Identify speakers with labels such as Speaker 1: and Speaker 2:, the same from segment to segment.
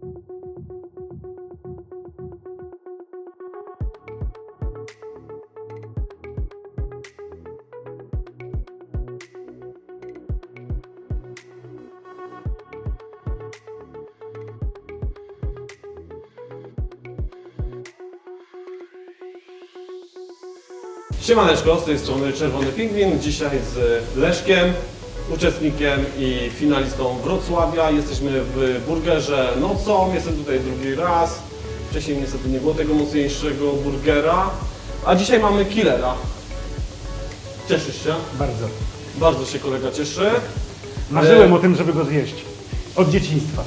Speaker 1: Thank you. Siemaneczko, z tej strony Czerwony Pingwin. Dzisiaj z Leszkiem, uczestnikiem i finalistą Wrocławia. Jesteśmy w burgerze nocą. Jestem tutaj drugi raz. Wcześniej niestety nie było tego mocniejszego burgera. A dzisiaj mamy killera. Cieszysz się?
Speaker 2: Bardzo.
Speaker 1: Bardzo się kolega cieszy.
Speaker 2: Marzyłem
Speaker 1: E,
Speaker 2: o tym, żeby go zjeść. Od dzieciństwa.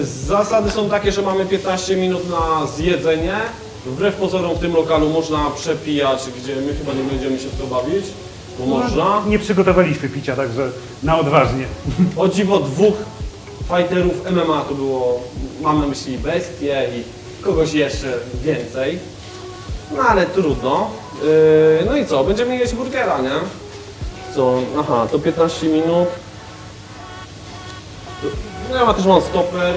Speaker 1: E, Zasady są takie, że mamy 15 minut na zjedzenie. Wbrew pozorom w tym lokalu można przepijać, gdzie my chyba nie będziemy się w to bawić, bo można.
Speaker 2: Nie przygotowaliśmy picia, także na odważnie.
Speaker 1: O dziwo dwóch fighterów MMA to było, mam na myśli bestię i kogoś jeszcze więcej. No ale trudno. Yy, no i co, będziemy jeść burgera, nie? Co, aha, to 15 minut. No ja też mam stoper,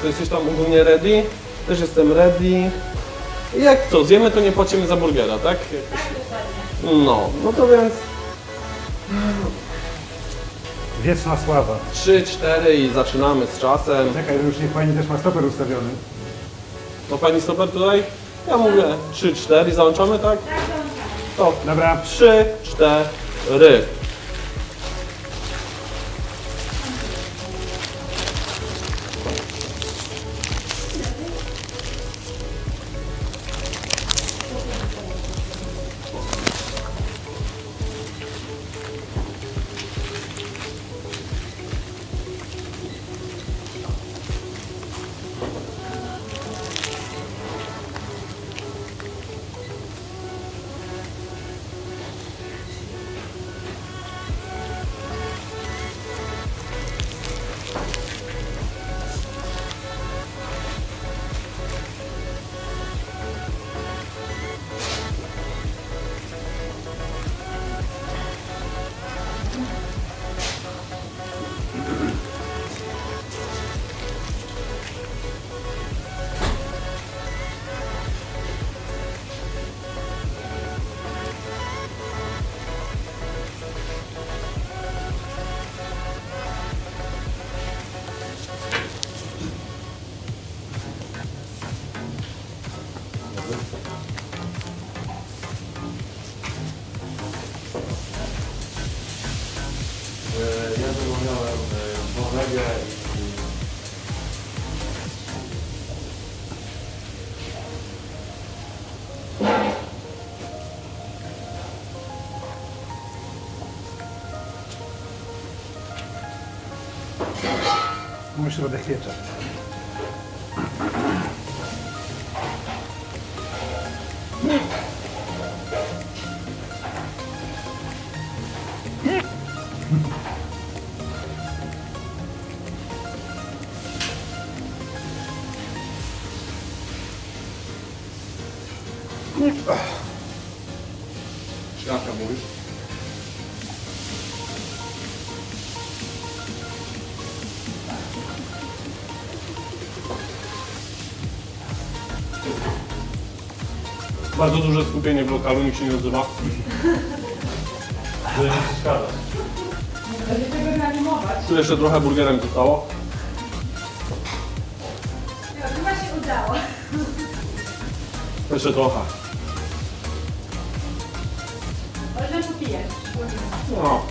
Speaker 1: to jesteś tam ogólnie ready. Też jestem ready. Jak co, zjemy to nie płacimy za burgera, tak? No, no to więc
Speaker 2: Wieczna sława.
Speaker 1: 3, 4 i zaczynamy z czasem.
Speaker 2: Czekaj, już niech pani też ma stoper ustawiony.
Speaker 1: To pani stoper tutaj? Ja mówię 3, 4 załączamy, tak? To
Speaker 2: Dobra,
Speaker 1: 3, 4. Ja zamawiałem Norwegię i
Speaker 2: mój środek wiecza.
Speaker 1: Bardzo duże skupienie w lokalu, nikt się nie odzywa. To nie przeszkadza. Tu jeszcze trochę burgerem zostało.
Speaker 3: No, chyba się udało.
Speaker 1: Jeszcze trochę.
Speaker 3: Można popijać.
Speaker 1: No.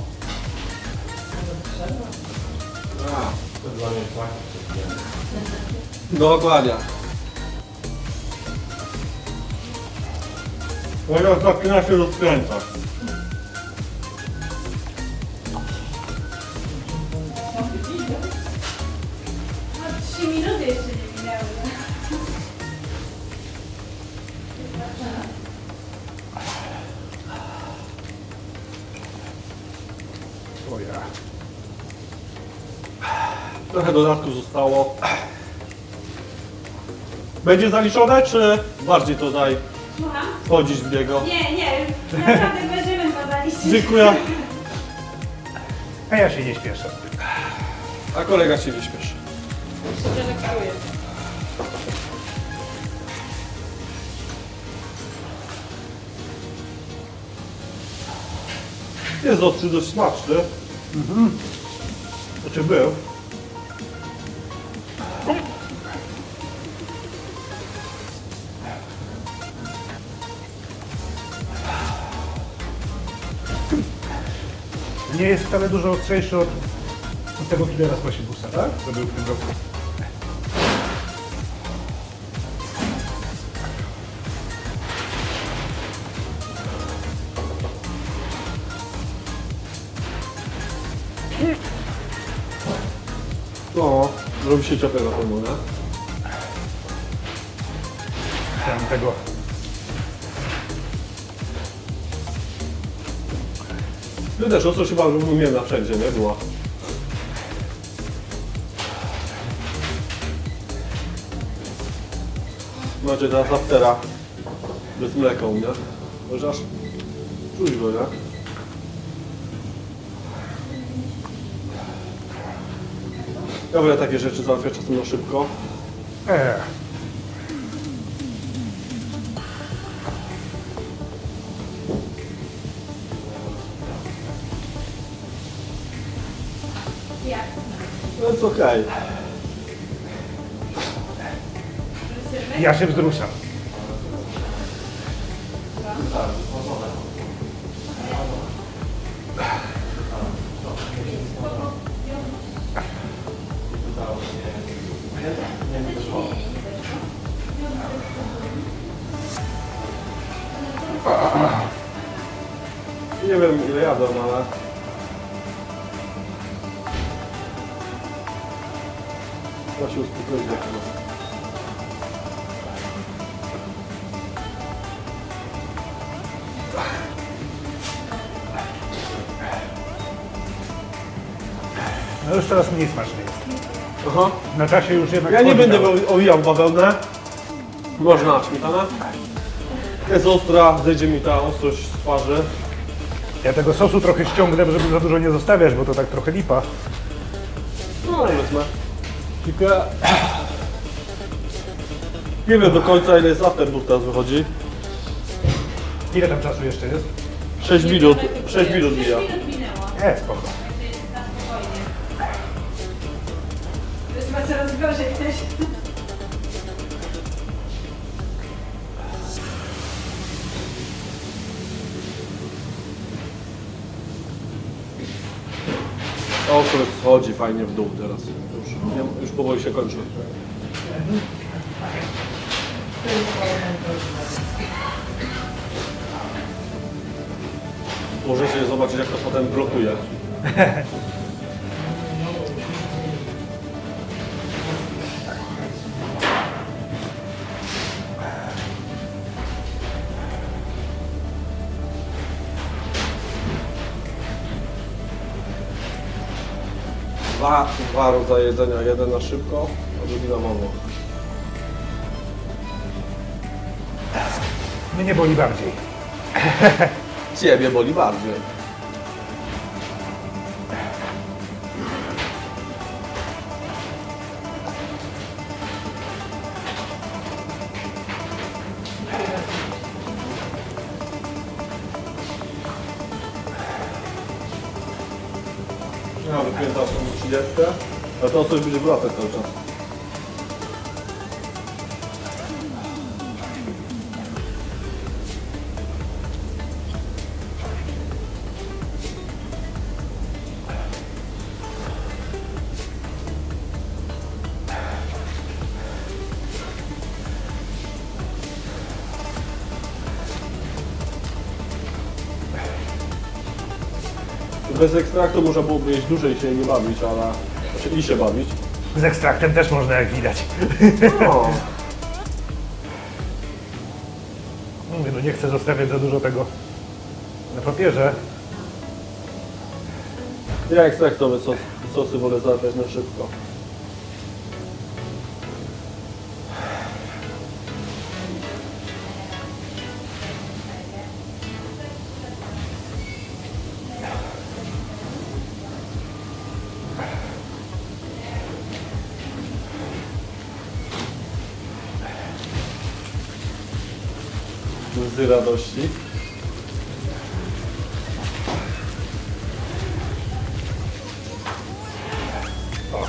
Speaker 4: To dla mnie tak.
Speaker 1: Dokładnie. Teraz zaczyna się rozkręcać.
Speaker 3: No, trzy minuty jeszcze nie minęły.
Speaker 2: O ja.
Speaker 1: Trochę dodatku zostało. Będzie zaliczone, czy bardziej to daj W niego?
Speaker 3: Nie, nie, naprawdę będziemy zaliczyć.
Speaker 1: Dziękuję.
Speaker 2: A ja się nie śpieszę.
Speaker 1: A kolega się nie śpieszy. Jest ostry dość smaczny. Znaczy był.
Speaker 2: Nie jest wcale dużo ostrzejszy od, od tego killera z Pasibusa, tak? Co był w tym roku.
Speaker 1: No, robi się ciepłe na pewno, nie?
Speaker 2: Tam tego
Speaker 1: Ty też ostro się chyba równomierna wszędzie, nie? Była. Macie teraz aftera bez mleka u mnie. Chociaż czuć go, nie? Ja wolę takie rzeczy załatwiać czasem na szybko.
Speaker 2: E,
Speaker 1: jest okej.
Speaker 2: Ja się wzruszam.
Speaker 1: Nie wiem ile jadę, ale... się uspokoić.
Speaker 2: No już coraz mniej smaczny jest.
Speaker 1: Aha.
Speaker 2: Na czasie już jednak...
Speaker 1: Ja nie będę owi- owijał bawełnę. Można śmietanę. Jest ostra, zejdzie mi ta ostrość z twarzy.
Speaker 2: Ja tego sosu trochę ściągnę, żeby za dużo nie zostawiać, bo to tak trochę lipa.
Speaker 1: No wezmę. Tylko... Nie wiem do końca ile jest afterburn teraz wychodzi.
Speaker 2: Ile tam czasu jeszcze jest?
Speaker 1: 6 minut, 6 minut mija.
Speaker 3: 6 minut minęło.
Speaker 2: Nie, spoko.
Speaker 3: To jest chyba coraz gorzej
Speaker 1: Ostrość schodzi fajnie w dół teraz. Już, już powoli się kończy. Możecie zobaczyć jak to potem blokuje. Dwa, dwa rodzaje jedzenia, jeden na szybko, a drugi na wolno.
Speaker 2: Mnie boli bardziej.
Speaker 1: Ciebie boli bardziej. Ja wypięta są 30, a to coś będzie wracać cały czas. Bez ekstraktu można byłoby jeść dłużej i się nie bawić, ale... I się bawić.
Speaker 2: Z ekstraktem też można, jak widać.
Speaker 1: No.
Speaker 2: Mówię, no nie chcę zostawiać za dużo tego na papierze.
Speaker 1: Ja ekstraktowe sos, sosy wolę załatwiać na szybko. Łzy radości. O,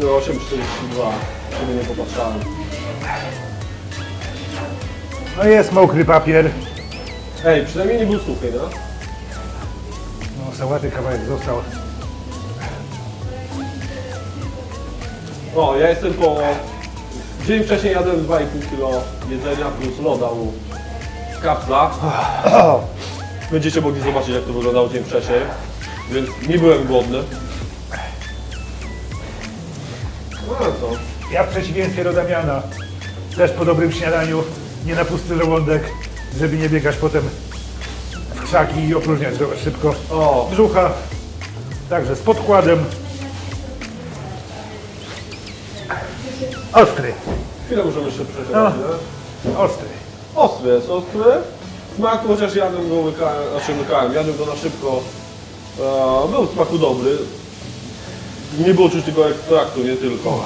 Speaker 1: 8,42, sobie nie popatrzałem.
Speaker 2: No jest mokry papier.
Speaker 1: Ej, przynajmniej nie był suchy, no?
Speaker 2: No sałaty kawałek został.
Speaker 1: O, ja jestem po... Dzień wcześniej jadłem 2,5 kg jedzenia plus loda u kapsla. Będziecie mogli zobaczyć jak to wyglądało dzień wcześniej. Więc nie byłem głodny. No ale co?
Speaker 2: Ja w przeciwieństwie do Damiana, też po dobrym śniadaniu, nie na pusty żołądek, żeby nie biegać potem w krzaki i opróżniać szybko
Speaker 1: O,
Speaker 2: brzucha. Także z podkładem. Ostry,
Speaker 1: chwilę możemy jeszcze przeczekać,
Speaker 2: No.
Speaker 1: nie?
Speaker 2: ostry.
Speaker 1: Ostry jest, ostry. Smaku, chociaż jadłem go łykałem, znaczy łykałem, jadłem go na szybko. E, był w smaku dobry. Nie było czuć tego ekstraktu, nie tylko.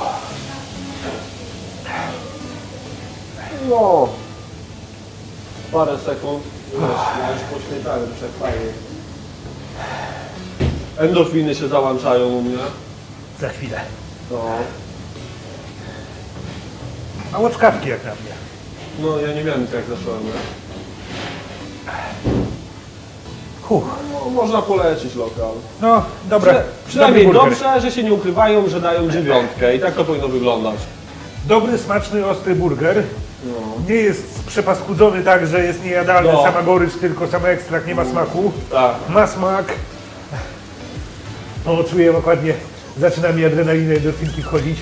Speaker 1: No. Parę sekund. Wiesz, już poświęcałem przechwalnie. Endorfiny się załączają u mnie.
Speaker 2: Za chwilę.
Speaker 1: No.
Speaker 2: A łaskawki jak na mnie.
Speaker 1: No ja nie miałem nic jak zacząłem, nie?
Speaker 2: Huh.
Speaker 1: No, można polecić lokal.
Speaker 2: No, dobra.
Speaker 1: Przy, przynajmniej
Speaker 2: Dobry burger.
Speaker 1: dobrze, że się nie ukrywają, że dają dziewiątkę i tak to powinno wyglądać.
Speaker 2: Dobry, smaczny, ostry burger.
Speaker 1: No.
Speaker 2: Nie jest przepaskudzony tak, że jest niejadalny,
Speaker 1: No.
Speaker 2: sama gorycz, tylko sam ekstrakt, nie ma smaku.
Speaker 1: Tak.
Speaker 2: Ma smak. O, czuję dokładnie, zaczyna mi adrenalina i endorfinki wchodzić.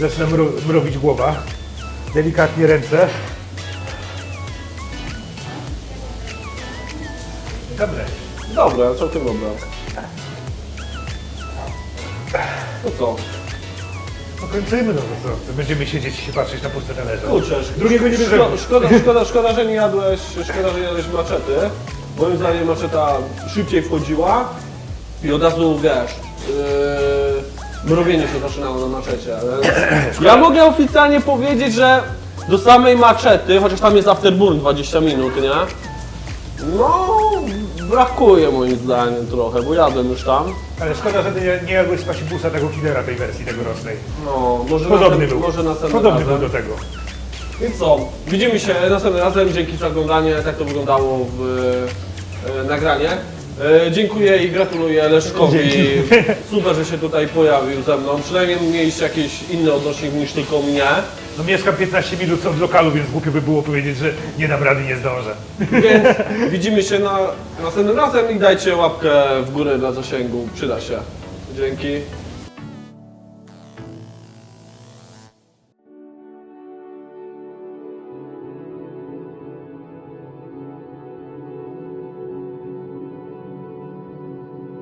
Speaker 2: Zaczyna mro, mrowić głowa. Delikatnie ręce. Dobre.
Speaker 1: Dobre, całkiem dobre. No co?
Speaker 2: No to co? Będziemy siedzieć i się patrzeć na puste talerze.
Speaker 1: Kurczę,
Speaker 2: nie bierzemy.
Speaker 1: szko- szkoda, szkoda, szkoda, że nie jadłeś, szkoda, że nie jadłeś maczety. Moim zdaniem maczeta szybciej wchodziła i od razu, wiesz, yy, mrowienie się zaczynało na maczecie. Ale ja mogę oficjalnie powiedzieć, że do samej maczety, chociaż tam jest afterburn 20 minut, nie? No, brakuje moim zdaniem trochę, bo jadłem już tam.
Speaker 2: Ale szkoda, że nie, nie jadłeś pasibusa tego killera tej wersji tegorocznej.
Speaker 1: No, może
Speaker 2: Podobny
Speaker 1: następ-
Speaker 2: był.
Speaker 1: Może następnym
Speaker 2: Podobny
Speaker 1: razem.
Speaker 2: był do tego.
Speaker 1: I co? Widzimy się następnym razem. Dzięki za oglądanie. Tak to wyglądało w e, nagranie. E, dziękuję i gratuluję Leszkowi. Super, że się tutaj pojawił ze mną. Przynajmniej mieliście jakiś inny odnośnik niż tylko mnie.
Speaker 2: No mieszkam 15 minut od lokalu, więc głupio by było powiedzieć, że nie dam rady, nie zdążę.
Speaker 1: Więc widzimy się na następnym razem i dajcie łapkę w górę dla zasięgu. Przyda się. Dzięki.